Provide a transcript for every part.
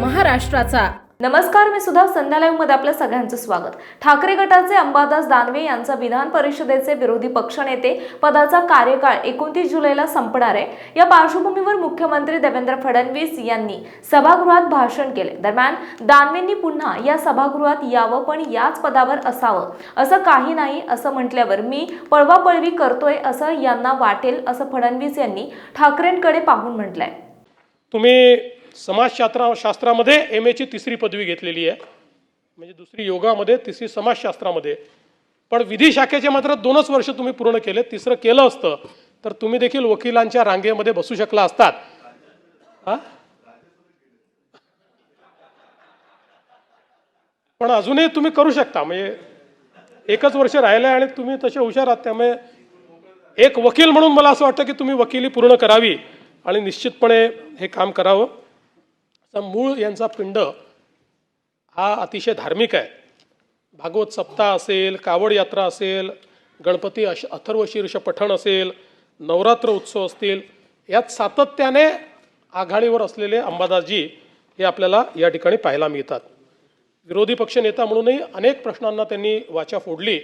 महाराष्ट्राचा. नमस्कार मी सुद्धा संध्या लाईव्हमध्ये आपलं सगळ्यांचं स्वागत. ठाकरे गटाचे अंबादास दानवे यांचा विधान परिषदेचे विरोधी पक्षनेते पदाचा कार्यकाळ एकोणतीस जुलैला संपणार आहे. या पार्श्वभूमीवर मुख्यमंत्री देवेंद्र फडणवीस यांनी सभागृहात भाषण केले. दरम्यान दानवेंनी पुन्हा या सभागृहात यावं पण याच पदावर असावं. असं काही नाही असं म्हटल्यावर मी पळवापळवी करतोय असं यांना वाटेल असं फडणवीस यांनी ठाकरेंकडे पाहून म्हटलंय. तुम्ही समाजशास्त्रा शास्त्रामध्ये एम एची तिसरी पदवी घेतलेली आहे. म्हणजे दुसरी योगामध्ये तिसरी समाजशास्त्रामध्ये. पण विधी शाखेचे मात्र दोनच वर्ष तुम्ही पूर्ण केले. तिसरं केलं असतं तर तुम्ही देखील वकिलांच्या रांगेमध्ये बसू शकला असतात. हा? पण अजूनही तुम्ही करू शकता. म्हणजे एकच वर्ष राहिलं आहे आणि तुम्ही तसे हुशार आहात. त्यामुळे एक वकील म्हणून मला असं वाटतं की तुम्ही वकिली पूर्ण करावी. आणि निश्चितपणे हे काम करावं. असा मूळ यांचा पिंड हा अतिशय धार्मिक आहे. भागवत सप्ताह असेल कावड यात्रा असेल गणपती अश अथर्वशीर्ष पठण असेल नवरात्र उत्सव असतील यात सातत्याने आघाडीवर असलेले अंबादासजी हे आपल्याला या ठिकाणी पाहायला मिळतात. विरोधी पक्षनेता म्हणूनही अनेक प्रश्नांना त्यांनी वाचा फोडली.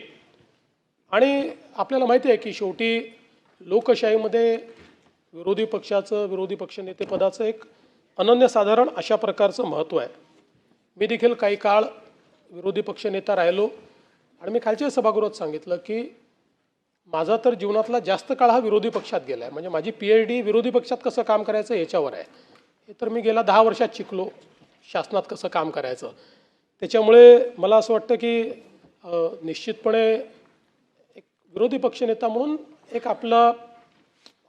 आणि आपल्याला माहिती आहे की शेवटी लोकशाहीमध्ये विरोधी पक्षाचं विरोधी पक्षनेतेपदाचं एक अनन्यसाधारण अशा प्रकारचं महत्त्व आहे. मी देखील काही काळ विरोधी पक्षनेता राहिलो आणि मी खालच्या सभागृहात सांगितलं की माझा तर जीवनातला जास्त काळ हा विरोधी पक्षात गेला आहे म्हणजे माझी पी एच डी विरोधी पक्षात कसं काम करायचं याच्यावर आहे. हे तर मी गेल्या दहा वर्षात शिकलो शासनात कसं काम करायचं. त्याच्यामुळे मला असं वाटतं की निश्चितपणे एक विरोधी पक्षनेता म्हणून एक आपलं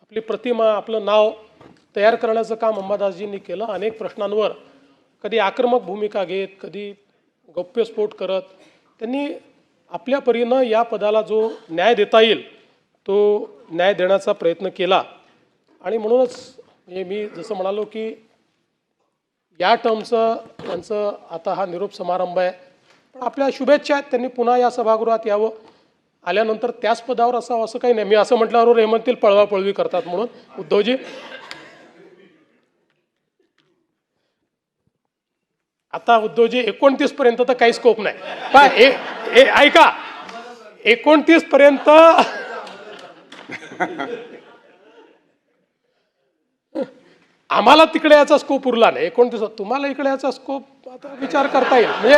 आपली प्रतिमा आपलं नाव तयार करण्याचं काम अंबादासजींनी केलं. अनेक प्रश्नांवर कधी आक्रमक भूमिका घेत कधी गौप्यस्फोट करत त्यांनी आपल्या परीनं या पदाला जो न्याय देता येईल तो न्याय देण्याचा प्रयत्न केला. आणि म्हणूनच म्हणजे मी जसं म्हणालो की या टर्मचं त्यांचं आता हा निरोप समारंभ आहे. पण आपल्या शुभेच्छा आहेत त्यांनी पुन्हा या सभागृहात यावं. आल्यानंतर त्याच पदावर असावं असं काही नाही. मी असं म्हटल्यावर हे म्हणतील पळवापळवी करतात म्हणून. उद्धवजी? आता उद्धवजी एकोणतीस पर्यंत तर काही स्कोप नाही. पा ए ऐका. एकोणतीस पर्यंत आम्हाला तिकडे याचा स्कोप उरला नाही. एकोणतीस तुम्हाला इकडे याचा स्कोप आता विचार करता येईल. म्हणजे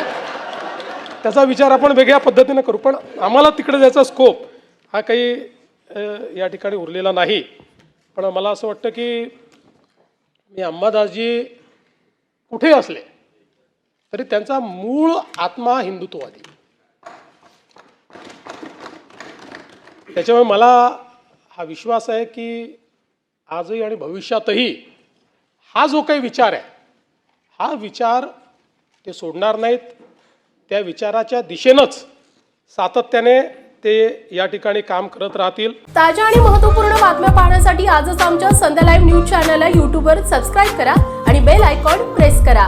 त्याचा विचार आपण वेगळ्या पद्धतीने करू पण आम्हाला तिकडे जायचा स्कोप हा काही या ठिकाणी उरलेला नाही. पण मला असं वाटतं की मी अंबादासजी कुठे असले तरी त्यांचा मूळ आत्मा हिंदुत्ववादी. त्याच्यामुळे मला हा विश्वास आहे की आजही आणि भविष्यातही हा जो काही विचार आहे हा विचार ते सोडणार नाहीत. त्या विचाराच्या दिशेनंच सातत्याने ते या ठिकाणी काम करत राहतील. ताज्या आणि महत्त्वपूर्ण बातम्या पाहण्यासाठी आजच आमच्या संध्या लाईव्ह न्यूज चॅनलला यूट्यूबवर सबस्क्राईब करा आणि बेल आयकॉन प्रेस करा.